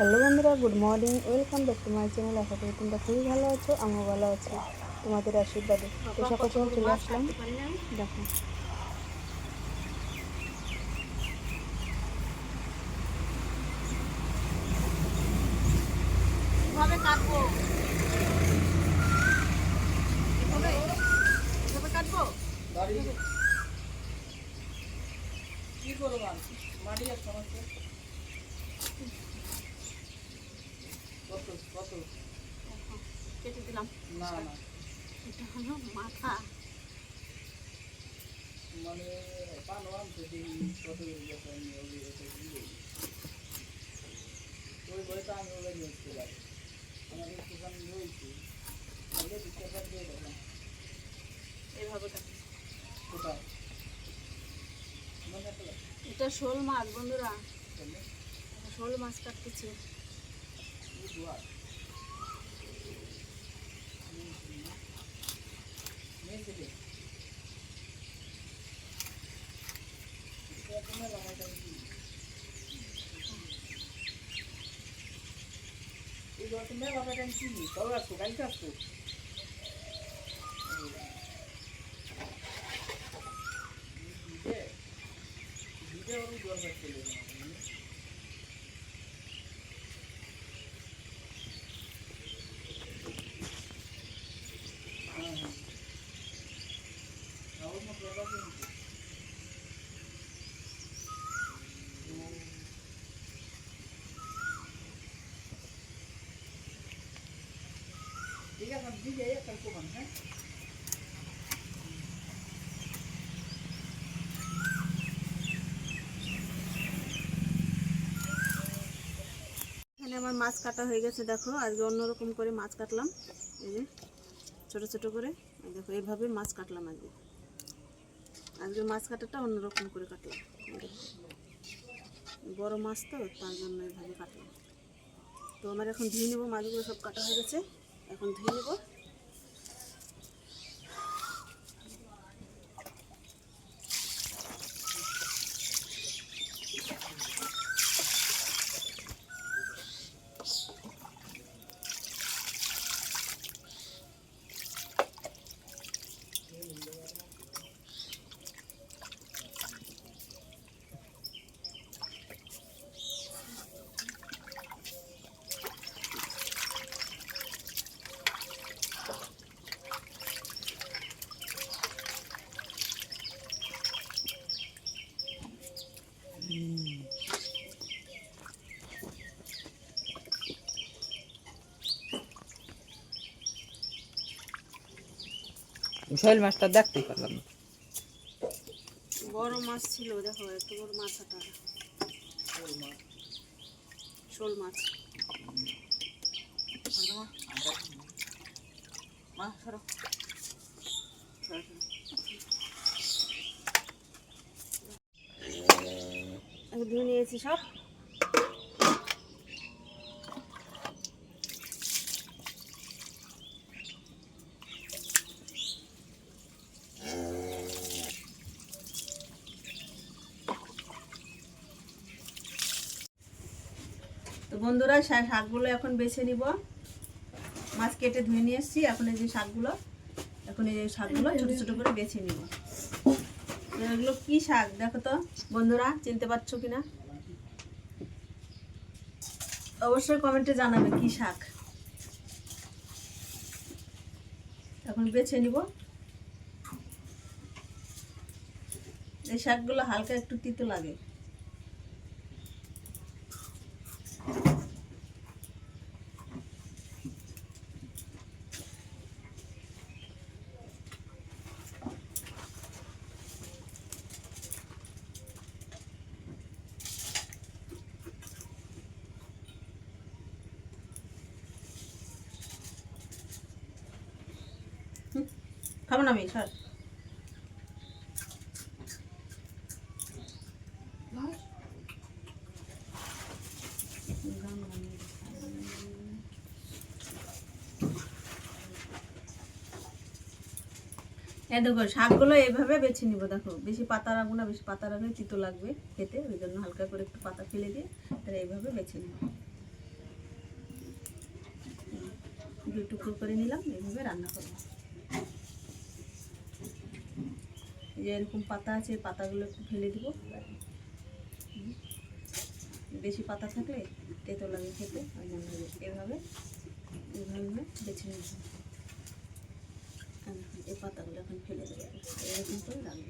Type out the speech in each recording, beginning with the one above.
Hello বন্ধুরা good morning. Welcome back to my channel. আশা করি তোমরা খুবই ভালো আছো আমিও ভালো আছি। তোমাদের আশীর্বাদে। তো সকাল সকাল চলে আসলাম। দেখো। কাটবো। কাটবো কি করব মাটি আর সমস্যা কত কত কেটে দিলাম। না না। এটা হলো মাথা। মানে কত ওই বইটা আমি ওগুলো নিয়ে আসতে পারি রয়েছে। তাহলে কাটি কোথায়? এটা শোল মাছ বন্ধুরা। শোল মাছ কাটতেছি। এই দুয়ার নিয়ে থেকে এটা তুমি লাগাইটা কি এই দশ মেলা লাগাইটা কি কবে আসতো কালকে আসতো দিতে দিতে ওর দরকার চলে গেল হ্যাঁ হ্যাঁ রাহুল মত বাবা কিন্তু ঠিক আছে আমি দিকে একটা কোমান হ্যাঁ এখানে আমার মাছ কাটা হয়ে গেছে, দেখো। আজকে অন্যরকম করে মাছ কাটলাম। এই যে, ছোট ছোট করে। দেখো এইভাবে মাছ কাটলাম আজকে। আজকে মাছ কাটাটা অন্যরকম করে কাটলাম। বড় মাছ তো, তার জন্য এইভাবে কাটলাম। তো আমার এখন ধুয়ে নেব, মাছগুলো সব কাটা হয়ে গেছে। এখন ধুয়ে নেব। শৈল মাছটা দেখতেই পারলাম না। বড় মাছ ছিল, দেখো, এত বড় মাথাটা। শোল মাছ। ধুয়ে নিয়েছি সব। তো বন্ধুরা শাকগুলো এখন বেছে নিব। মাছ কেটে ধুয়ে নিয়ে এসেছি। এখন এই যে শাকগুলো, এখন এই যে শাকগুলো ছোটো ছোটো করে বেছে নিব। এগুলো কি শাক? দেখো তো, বন্ধুরা, চিনতে পারছ কিনা? অবশ্যই কমেন্টে জানাবে কি শাক। এখন বেছে নিব। এই শাকগুলো হালকা একটু তিতো লাগে। খাব না আমি সর এই দেখো, শাকগুলো এইভাবে বেছে নিব, দেখো। বেশি পাতা রাখব না, বেশি পাতা রাখলে তিতো লাগবে খেতে, ওই জন্য হালকা করে একটু পাতা ফেলে দিয়ে তাহলে এইভাবে বেছে নিব। টুকরো করে নিলাম, এইভাবে রান্না করব এই এরকম পাতা আছে পাতাগুলো একটু ফেলে দিব। বেশি পাতা থাকলে তেতো লাগে খেতে। এভাবে এইভাবে বেছে নিতে এই পাতাগুলো এখন ফেলে দেবো। এরকম করে রাখব।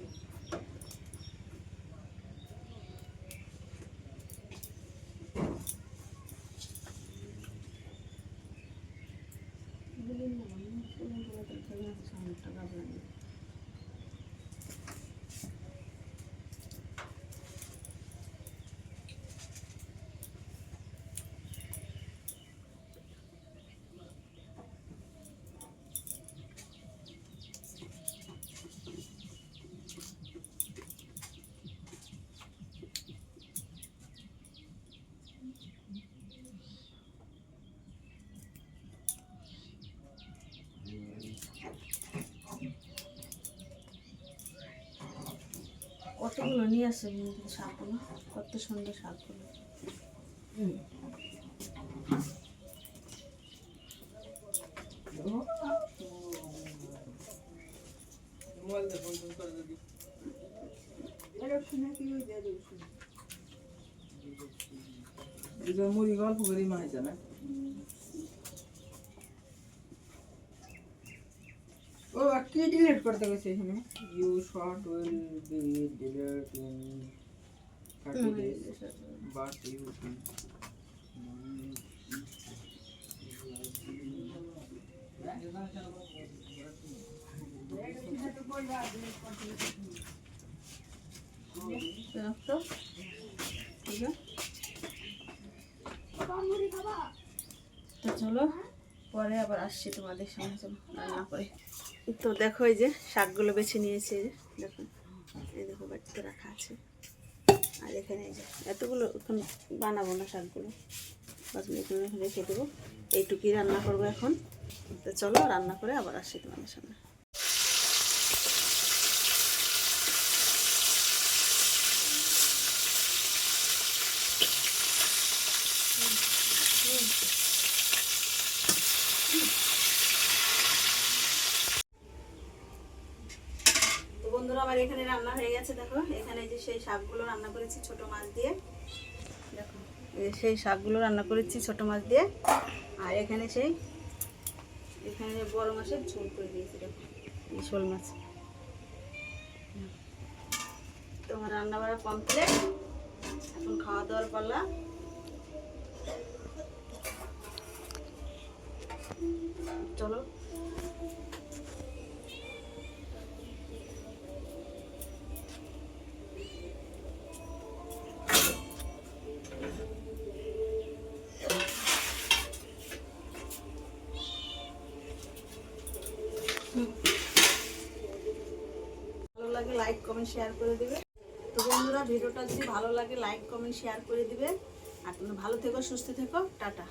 সামনেটা কতগুলো নিয়ে আসছে শাকগুলো? কত সুন্দর শাকগুলো। মুড়ি গল্প করি মাইছে না ও কি ডিলিট করতে গেছে এখানে you short will be delete in 30 days but you can রাখতো ঠিক আছে তো চলো পরে আবার আসছি তোমাদের সঙ্গে চলো রান্না করে তো দেখো এই যে শাকগুলো বেছে নিয়েছে, এই যে দেখো, এই দেখো বাড়িতে রাখা আছে। আর এখানে এই যে এতগুলো, এখন বানাবো না শাকগুলো। এখানে রেখে দেবো। এইটুকুই রান্না করব এখন। তো চলো রান্না করে আবার আসি তোমাদের সঙ্গে এখানে রান্না হয়ে গেছে, দেখো। এখানে যে সেই শাকগুলো রান্না করেছি ছোট মাছ দিয়ে। দেখো সেই শাকগুলো রান্না করেছি ছোট মাছ দিয়ে। আর এখানে সেই, এখানে বড় মাছের ঝোল করে দিয়েছি, দেখো, এই শোল মাছ। তোমার রান্না বাড়া কমপ্লিট এখন খাওয়া দাওয়ার পাল্লা চলো। লাইক কমেন্ট শেয়ার করে দিবে। তো বন্ধুরা, ভিডিওটা যদি ভালো লাগে লাইক কমেন্ট শেয়ার করে দিবে। আর তোমরা ভালো থেকো, সুস্থ থেকো, টাটা।